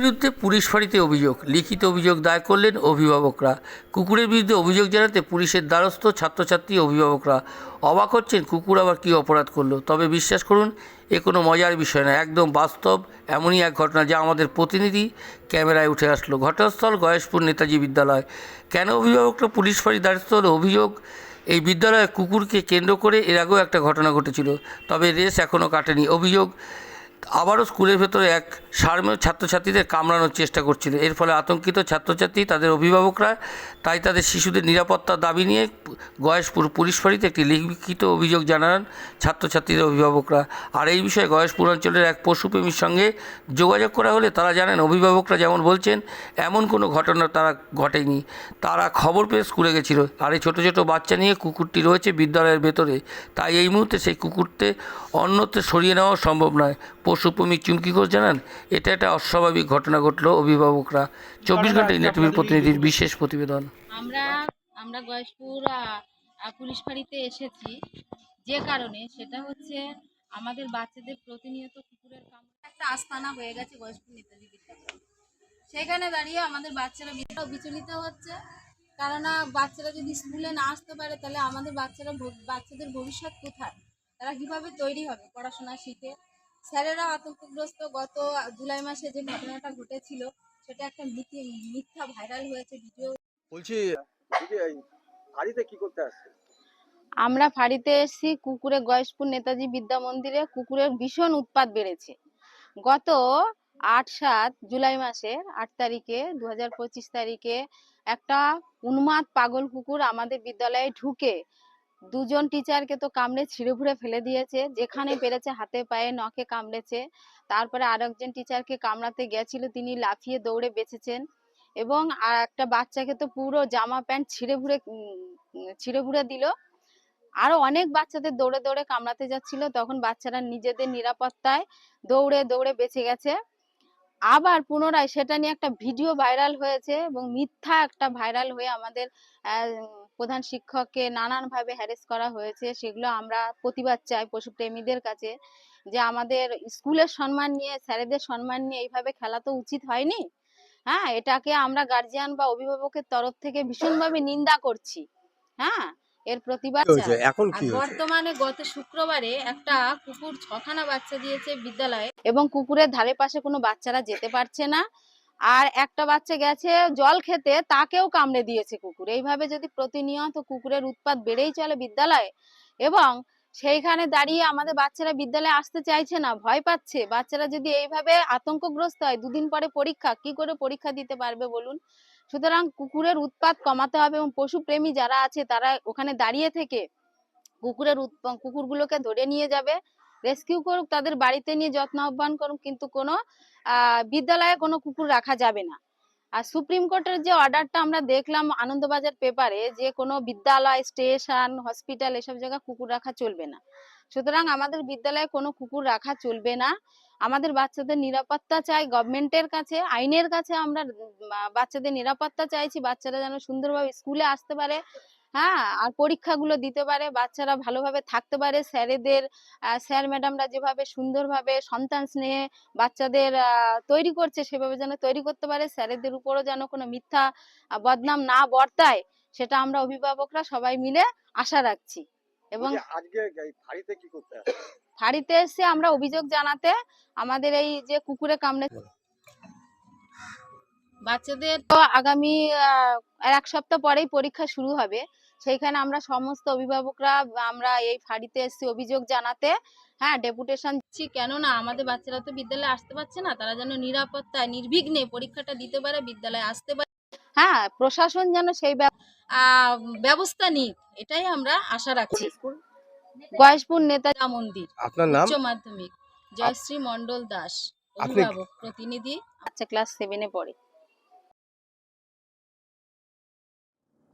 বিরুদ্ধে পুলিশ ফাঁড়িতে অভিযোগ, লিখিত অভিযোগ দায়ের করলেন অভিভাবকরা। কুকুরের বিরুদ্ধে অভিযোগ জানাতে পুলিশের দ্বারস্থ ছাত্রছাত্রী অভিভাবকরা অবাক হচ্ছেন, কুকুর আবার কী অপরাধ করল? তবে বিশ্বাস করুন, এ কোনো মজার বিষয় না একদম বাস্তব এমনই এক ঘটনা যা আমাদের প্রতিনিধি ক্যামেরায় উঠে আসলো। ঘটনাস্থল গয়েশপুর নেতাজি বিদ্যালয়। কেন অভিভাবকরা পুলিশ ফাঁড়ির দ্বারস্থ হলো? অভিযোগ, এই বিদ্যালয়ে কুকুরকে কেন্দ্র করে এর আগেও একটা ঘটনা ঘটেছিল, তবে রেস এখনও কাটেনি। অভিযোগ আবারও স্কুলের ভেতরে এক সারমেয় ছাত্রছাত্রীদের কামড়ানোর চেষ্টা করছিল। এর ফলে আতঙ্কিত ছাত্রছাত্রী, তাদের অভিভাবকরা, তাই তাদের শিশুদের নিরাপত্তার দাবি নিয়ে গয়েশপুর পুলিশ ফাঁড়িতে একটি লিখিত অভিযোগ জানান ছাত্রছাত্রীদের অভিভাবকরা। আর এই বিষয়ে গয়েশপুর অঞ্চলের এক পশুপ্রেমীর সঙ্গে যোগাযোগ করা হলে তারা জানেন, অভিভাবকরা যেমন বলছেন, এমন কোনো ঘটনা তারা ঘটেনি। তারা খবর পেয়ে স্কুলে গেছিল। আর এই ছোটো ছোটো বাচ্চা নিয়ে কুকুরটি রয়েছে বিদ্যালয়ের ভেতরে। তাই এই মুহূর্তে সেই কুকুরতে অন্যত্র সরিয়ে নেওয়া সম্ভব নয়। পশুপ্রেমী চুমকি ঘোষ জানান? এটা একটা অস্বাভাবিক ঘটনা ঘটলো অভিভাবকরা। চব্বিশ ঘণ্টা ইন্ডিয়া টিভির প্রতিনিধির বিশেষ প্রতিবেদন। আমরা আমরা গয়েশপুর পুলিশ ফাঁড়িতে এসেছি। যে কারণে সেটা হচ্ছে আমাদের বাচ্চাদের প্রতিনিয়ত কুকুরের কামড়। একটা আস্তানা হয়ে গেছে গয়েশপুর নেতাজি বিদ্যালয় সেখানে দাঁড়িয়ে আমাদের বাচ্চারা বিচলিত হচ্ছে। কেননা বাচ্চারা যদি স্কুলে না আসতে পারে তাহলে আমাদের বাচ্চারা বাচ্চাদের ভবিষ্যৎ কোথায়? তারা কীভাবে তৈরি হবে পড়াশোনা শিখে? স্যারেরা আতঙ্কগ্রস্ত গত জুলাই মাসে যে ঘটনাটা ঘটেছিল সেটা একটা মিথ্যা ভাইরাল হয়েছে ভিডিও বলছি বাড়িতে কি করতে আসছে? আমরা ফাঁড়িতে এসেছি কুকুরে গয়েশপুর নেতাজি বিদ্যা মন্দিরে কুকুরের ভীষণ উৎপাত বেড়েছে। গত আট সাত জুলাই মাসের আট তারিখে দু হাজার পঁচিশ তারিখে একটা উন্মাদ পাগল কুকুর আমাদের বিদ্যালয়ে ঢুকে দুজন টিচারকে তো কামড়ে ছিঁড়ে ফুড়ে ফেলে দিয়েছে, যেখানে পেরেছে হাতে পায়ে, নখে কামড়েছে। তারপরে আর আরেকজন টিচারকে কামড়াতে গেছিল তিনি লাফিয়ে দৌড়ে বেঁচেছেন এবং আর একটা বাচ্চাকে তো পুরো জামা প্যান্ট ছিঁড়ে ফুড়ে ছিঁড়ে ফুড়ে দিল। আরও অনেক বাচ্চাদের দৌড়ে দৌড়ে কামড়াতে যাচ্ছিল, তখন বাচ্চারা নিজেদের নিরাপত্তায় দৌড়ে দৌড়ে বেঁচে গেছে। আবার পুনরায় সেটা নিয়ে একটা ভিডিও ভাইরাল হয়েছে এবং মিথ্যা একটা ভাইরাল হয়ে আমাদের প্রধান শিক্ষককে নানান ভাবে হ্যারেস করা হয়েছে। সেগুলো আমরা প্রতিবাদ চাই পশুপ্রেমীদের কাছে যে আমাদের স্কুলের সম্মান নিয়ে স্যারেদের সম্মান নিয়ে এইভাবে খেলা তো উচিত হয়নি। হ্যাঁ এটাকে আমরা গার্জিয়ান বা অভিভাবকের তরফ থেকে ভীষণভাবে নিন্দা করছি। হ্যাঁ এর প্রতিবাদ চাই। এখন বর্তমানে গত শুক্রবারে একটা কুকুর ছখানা বাচ্চা দিয়েছে বিদ্যালয়ে। এবং কুকুরের ধারে পাশে কোনো বাচ্চারা যেতে পারছে না। আর একটা বাচ্চা গেছে জল খেতে, তাকেও কামড়ে দিয়েছে কুকুর। এইভাবে যদি প্রতিনিয়ত কুকুরের উৎপাত বেড়েই চলে বিদ্যালয়ে এবং সেইখানে দাঁড়িয়ে আমাদের বাচ্চারা বিদ্যালয়ে আসতে চাইছে না, ভয় পাচ্ছে, বাচ্চারা যদি এইভাবে আতঙ্কগ্রস্ত হয়, দুদিন পরে পরীক্ষা, কি করে পরীক্ষা দিতে পারবে বলুন? সুতরাং কুকুরের উৎপাত কমাতে হবে এবং পশুপ্রেমী যারা আছে, তারা ওখানে দাঁড়িয়ে থেকে কুকুরের কুকুরগুলোকে ধরে নিয়ে যাবে। রেস্কিউ করুক, তাদের বাড়িতে নিয়ে যত্ন আহ্বান করুক, কিন্তু কোনো বিদ্যালয়ে কোনো কুকুর রাখা যাবে না। আর সুপ্রিম কোর্টের যে অর্ডারটা আমরা দেখলাম আনন্দবাজার পেপারে যে কোনো বিদ্যালয় স্টেশন হসপিটাল এসব জায়গায় কুকুর রাখা চলবে না। সুতরাং আমাদের বিদ্যালয়ে কোনো কুকুর রাখা চলবে না। আমাদের বাচ্চাদের নিরাপত্তা চাই গভর্নমেন্টের কাছে, আইনের কাছে আমরা বাচ্চাদের নিরাপত্তা চাইছি, বাচ্চারা যেন সুন্দরভাবে স্কুলে আসতে পারে। হ্যাঁ আর পরীক্ষাগুলো দিতে পারে বাচ্চারা ভালোভাবে থাকতে পারে। স্যারেদের স্যার ম্যাডামরা যেভাবে সুন্দরভাবে সন্তান স্নেহে বাচ্চাদের তৈরি করছে সেভাবে যেন তৈরি করতে পারে। স্যারেদের উপরও যেন কোনো মিথ্যা বদনাম না বর্তায় সেটা আমরা অভিভাবকরা সবাই মিলে আশা রাখছি। এবং আজকে এই কি করতে ফাঁড়িতে এসে আমরা অভিযোগ জানাতে আমাদের এই যে কুকুরে কামড়ে বাচ্চাদের তো আগামী আহ, এক সপ্তাহ পরেই পরীক্ষা শুরু হবে। সেইখানে আমরা সমস্ত অভিভাবকরা আমরা এই ফাঁড়িতে এসেছি অভিযোগ জানাতে। হ্যাঁ ডেপুটেশন দিচ্ছি। কেননা আমাদের বাচ্চারা তো বিদ্যালয়ে আসতে পারছে না তারা যেন নিরাপত্তায় নির্বিঘ্নে পরীক্ষাটা দিতে পারে বিদ্যালয়ে আসতে পারে। হ্যাঁ প্রশাসন যেন সেই আহ, ব্যবস্থা নিক এটাই আমরা আশা রাখছি। গয়েশপুর নেতাজা মন্দির আপনার নাম? উচ্চ মাধ্যমিক জয়শ্রী মন্ডল দাস অভিভাবক প্রতিনিধি। আচ্ছা ক্লাস সেভেনে পড়ে।